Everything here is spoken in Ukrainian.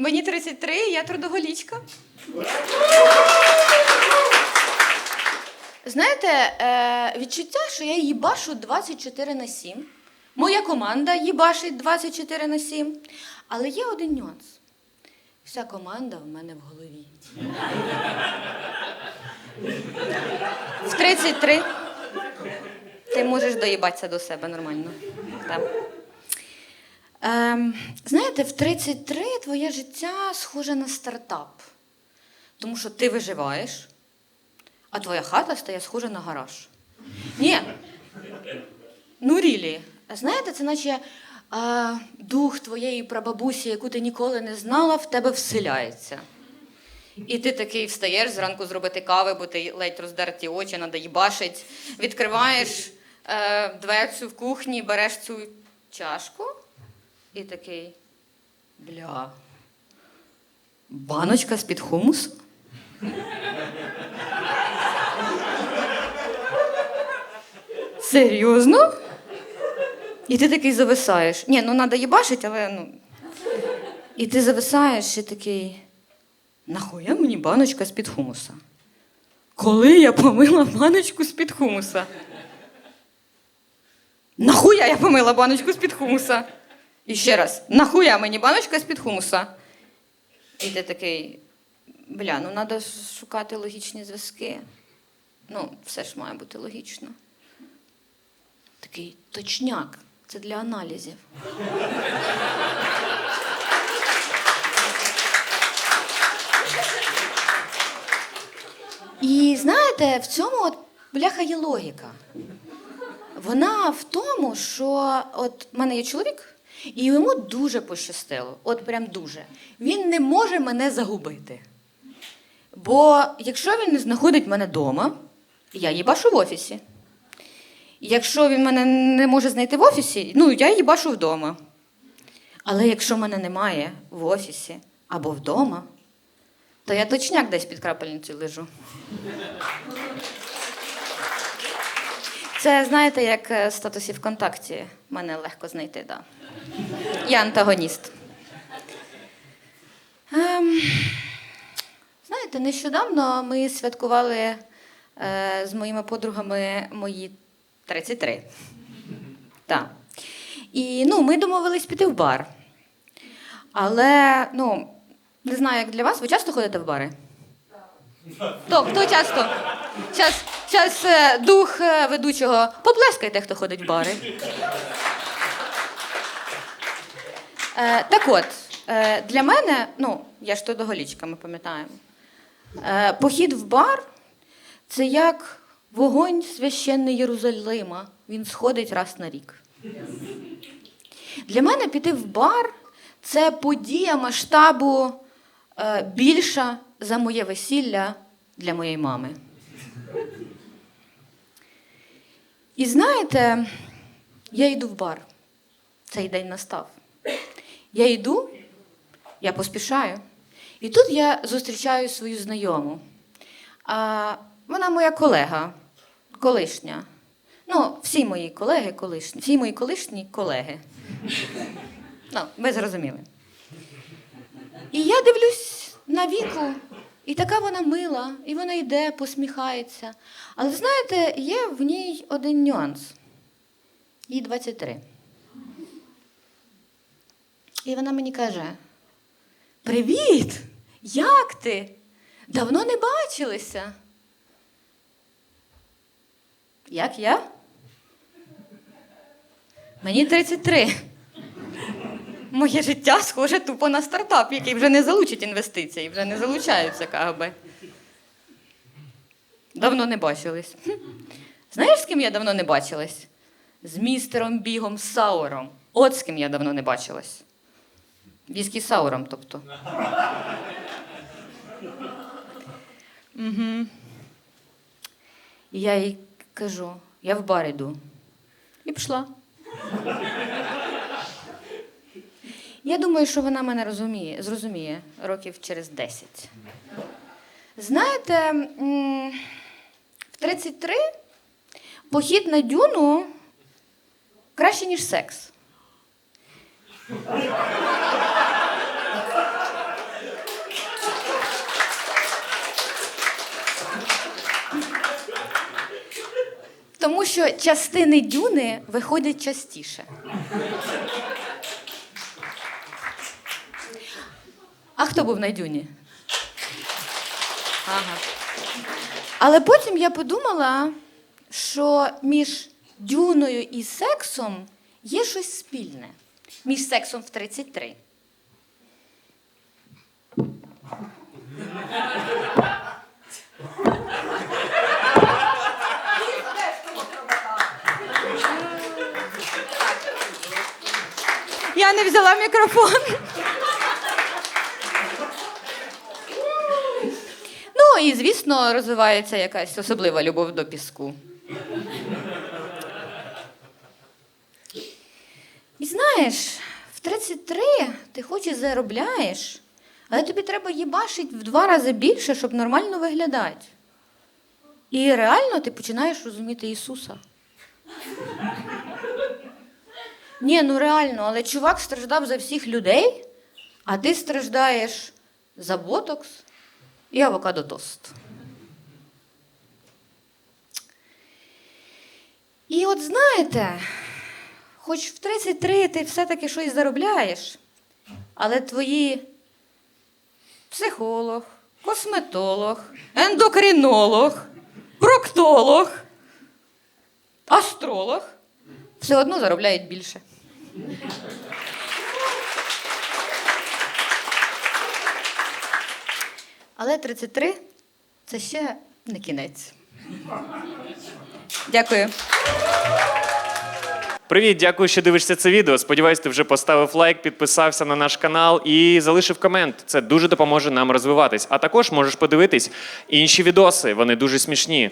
Мені 33, я трудоголічка. Знаєте, е, відчуття, що я їбашу 24 на 7. Моя команда їбашить 24 на 7. Але є один нюанс. Вся команда в мене в голові. В 33 ти можеш доїбатися до себе нормально. Так. Ем, знаєте, в 33 твоє життя схоже на стартап. Тому що ти виживаєш, а твоя хата стає схожа на гараж. Ні. Ну, рілі. Знаєте, це наче а, дух твоєї прабабусі, яку ти ніколи не знала, в тебе вселяється. І ти такий встаєш зранку зробити кави, бо ти ледь роздерті очі, треба їбашить. Відкриваєш е, дверцю в кухні, береш цю чашку і такий. Бля. Баночка з-під хумусу? Серйозно? І ти такий зависаєш. Ні, ну треба їбашить, але ну. І ти зависаєш і такий. Нахуя мені баночка з-під хумуса? Коли я помила баночку з-під хумуса? Нахуя я помила баночку з-під хумуса? І ще раз, нахуя мені баночка з-під хумуса? І ти такий, бля, ну треба шукати логічні зв'язки. Ну, все ж має бути логічно. Такий точняк. Це для аналізів. І знаєте, в цьому от бляха є логіка. Вона в тому, що от в мене є чоловік, і йому дуже пощастило. От прям дуже. Він не може мене загубити. Бо якщо він не знаходить мене вдома, я їбашу в офісі. Якщо він мене не може знайти в офісі, ну я їбашу вдома. Але якщо мене немає в офісі або вдома, то я точняк десь під крапельницею лежу. Це знаєте, як е, статусі ВКонтакті мене легко знайти, да. Я антагоніст. Ем, знаєте, нещодавно ми святкували е, з моїми подругами мої 33. Так. І ну, ми домовились піти в бар. Але, ну, не знаю, як для вас, ви часто ходите в бари? Хто, хто часто? Зараз, зараз е, дух е, ведучого. Поплескайте, хто ходить в бари. Е, так от, для мене, ну, я ж трудоголічка, ми пам'ятаємо. Похід в бар це як вогонь священний Єрусалима. Він сходить раз на рік. Для мене піти в бар це подія масштабу більша за моє весілля для моєї мами. І знаєте, я йду в бар. Цей день настав. Я йду, я поспішаю. І тут я зустрічаю свою знайому. А, вона моя колега, колишня. Ну, всі мої колеги колишні, всі мої колишні колеги. Ну, ви зрозуміли. І я дивлюсь на віку, і така вона мила, і вона йде, посміхається. Але знаєте, є в ній один нюанс. Їй 23. І вона мені каже: Привіт! Як ти? Давно не бачилися. Як я? Мені 33. Моє життя схоже тупо на стартап, який вже не залучить інвестиції, вже не залучаються КГБ. Давно не бачились. Знаєш, з ким я давно не бачилась? З містером Бігом Сауром. От з ким я давно не бачилась. Віскі Сауром, тобто. Угу. Я їй кажу: я в бар йду. І пішла. Я думаю, що вона мене розуміє, зрозуміє років через 10. Знаєте, в 33 похід на дюну краще, ніж секс. Тому що частини дюни виходять частіше. А хто був на дюні? Ага. Але потім я подумала, що між дюною і сексом є щось спільне. Між сексом в 33. Я не взяла мікрофон. Ну і звісно, розвивається якась особлива любов до піску. І знаєш, в 33 ти хоч і заробляєш, але тобі треба їбашить в два рази більше, щоб нормально виглядати. І реально ти починаєш розуміти Ісуса. Ні, ну реально, але чувак страждав за всіх людей, а ти страждаєш за ботокс і авокадо-тост. І от знаєте, хоч в 33 ти все-таки щось заробляєш, але твої психолог, косметолог, ендокринолог, проктолог, астролог все одно заробляють більше. Але 33 це ще не кінець. Дякую. Привіт, дякую, що дивишся це відео. Сподіваюсь, ти вже поставив лайк, підписався на наш канал і залишив комент. Це дуже допоможе нам розвиватись. А також можеш подивитись інші відоси, вони дуже смішні.